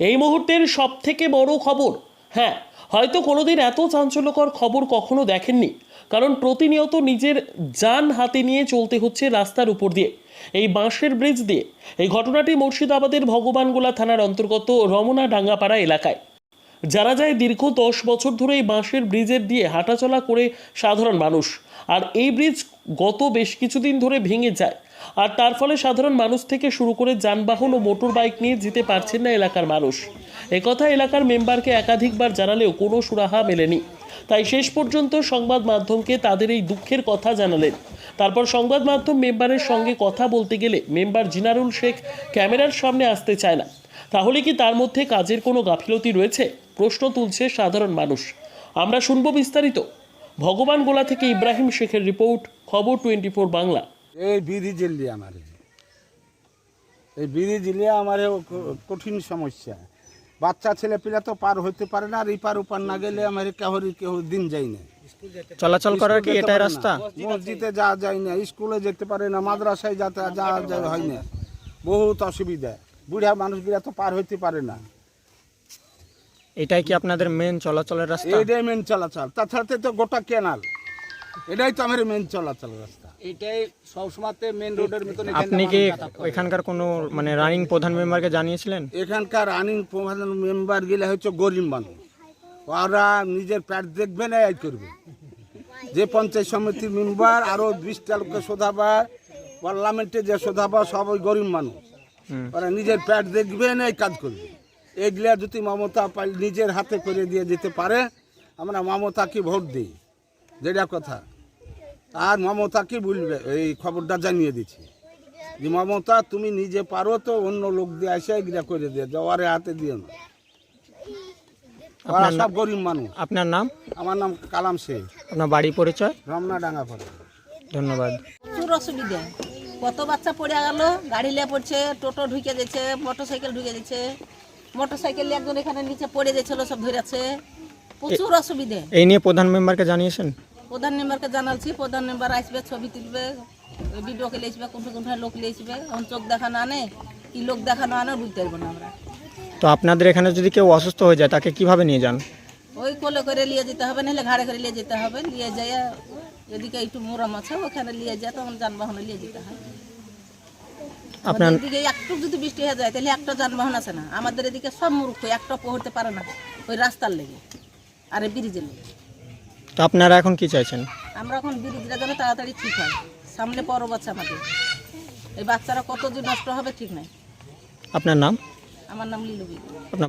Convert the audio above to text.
এই মুহূর্তের সব থেকে বড় খবর হ্যাঁ হয়তো কোনোদিন এত চাঞ্চল্যকর খবর কখনো দেখেননি, কারণ প্রতিনিয়ত নিজের যান হাতে নিয়ে চলতে হচ্ছে রাস্তার উপর দিয়ে। এই বাঁশের ব্রিজ দিয়ে, এই ঘটনাটি মুর্শিদাবাদের ভগবানগোলা থানার অন্তর্গত রমনা ডাঙ্গাপাড়া এলাকায়। যারা যায় দীর্ঘ দশ বছর ধরে এই বাঁশের ব্রিজের দিয়ে হাঁটাচলা করে সাধারণ মানুষ, আর এই ব্রিজ গত বেশ কিছুদিন ধরে ভেঙে যায় আর তার ফলে সাধারণ মানুষ থেকে শুরু করে যানবাহন ও মোটর বাইক নিয়ে যেতে পারছেন না এলাকার মানুষ। একথা এলাকার মেম্বারকে একাধিকবার জানালেও কোনো সুরাহা মেলেনি। তাই শেষ পর্যন্ত সংবাদ মাধ্যমকে তাদের এই দুঃখের কথা জানালেন। তারপর সংবাদ মাধ্যম মেম্বারের সঙ্গে কথা বলতে গেলে মেম্বার জিনারুল শেখ ক্যামেরার সামনে আসতে চায় না। তাহলে কি তার মধ্যে কাজের কোনো গাফিলতি রয়েছে? প্রশ্ন তুলছে সাধারণ মানুষ। আমরা শুনব বিস্তারিত। ভগবান গোলা থেকে ইব্রাহিম শেখের রিপোর্ট, খবর টোয়েন্টি বাংলা। এই বিধি জ্বললি আমার। এই বিধি জ্বলিয়ে আমার কঠিন সমস্যা। বাচ্চা ছেলে পিলা তো পার হইতে পারে না আর ইপার উপার না গেলে আমার কেহরি কেউ দিন যাই না। চলাচল করার কি এটাই রাস্তা? মসজিদে যাওয়া যায় না স্কুলে যেতে পারে না মাদ্রাসায় যাতে যাওয়া যায় হয় না। বহুত অসুবিধা। বুড়া মানুষগুলা তো পার হইতে পারে না। এটাই কি আপনাদের মেন চলাচলের রাস্তা? এইটাই মেন চলাচল। তাছাড়া তো গোটা কেনাল এটাই তো আমার মেন চলাচল রাস্তা। এটাই সবসময়তে মেন রোডের মতন আপনি কি এখানকার কোনো মানে রানিং প্রধান মেম্বারকে জানিয়েছিলেন? এখানকার রানিং প্রধান মেম্বার গেলে হচ্ছে গরিব মানুষ। ওরা নিজের প্যাট দেখবে না এই করবে। যে পঞ্চায়েত সমিতির মেম্বার আরও বিশটা লোককে শোধাবা পার্লামেন্টে যে শোধাবা সব ওই গরিব মানুষ। ওরা নিজের প্যাট দেখবে না এই কাজ করবে। এগুলা যদি মমতা নিজের হাতে করে দিয়ে যেতে পারে আমরা মমতাকে ভোট দিই। যেটা কথা। আর মমতাকে বলবে এই খবরটা জানিয়ে দিচ্ছি। যে মমতা তুমি নিজে পারো তো অন্য লোক দিয়ে আসে এগুলা করে দিয়ে যাওয়ারে হাতে দিও না। ওরা সব গরিব মানুষ। আপনার নাম? আমার নাম কালাম শেখ। আপনার বাড়ি পরিচয়? রমনা ডাঙ্গা পড়ে ধন্যবাদ। প্রচুর অসুবিধে। কত বাচ্চা পড়ে গেল গাড়ি লিয়ে পড়ছে টোটো ঢুকে দিচ্ছে মোটর সাইকেল ঢুকে দিচ্ছে মোটর সাইকেল একজন এখানে নিচে পড়ে দিয়েছিল সব ধরেছে। প্রচুর অসুবিধে। এই নিয়ে প্রধান মেম্বারকে জানিয়েছেন? প্রধান মেম্বারকে জানালছি প্রধান মেম্বার আসবে ছবি তুলবে ভিডিওকে লিখবে কোনটা কোনটা লোক লিখবে এখন চোখ দেখানো আনে কি লোক দেখানো আনে বুঝতে পারব না আমরা। তো আপনাদের এখানে যদি কেউ অসুস্থ হয়ে যায় তাকে কীভাবে নিয়ে যান? ওই কোলে করে নিয়ে যেতে হবে নাহলে ঘাড়ে করে নিয়ে যেতে হবে নিয়ে যায় এদিকে একটু মোরাম আছে ওখানে নিয়ে যায় তখন যানবাহনে নিয়ে যেতে হয়। আপনার এদিকে একটু যদি বৃষ্টি হয়ে যায় তাহলে একটা যানবাহন আছে না। আমাদের এদিকে সব মূর্খ একটা পড়তে পারে না ওই রাস্তার লেগে আর ব্রিজের লেগে। তো আপনারা এখন কি চাইছেন? আমরা এখন বিরোধীরা যেন তাড়াতাড়ি ঠিক হয়। সামনে পরব আছে আমাদের। এই বাচ্চারা কতদিন নষ্ট হবে ঠিক নাই। আপনার নাম? আমার নাম লিলুবি আপনার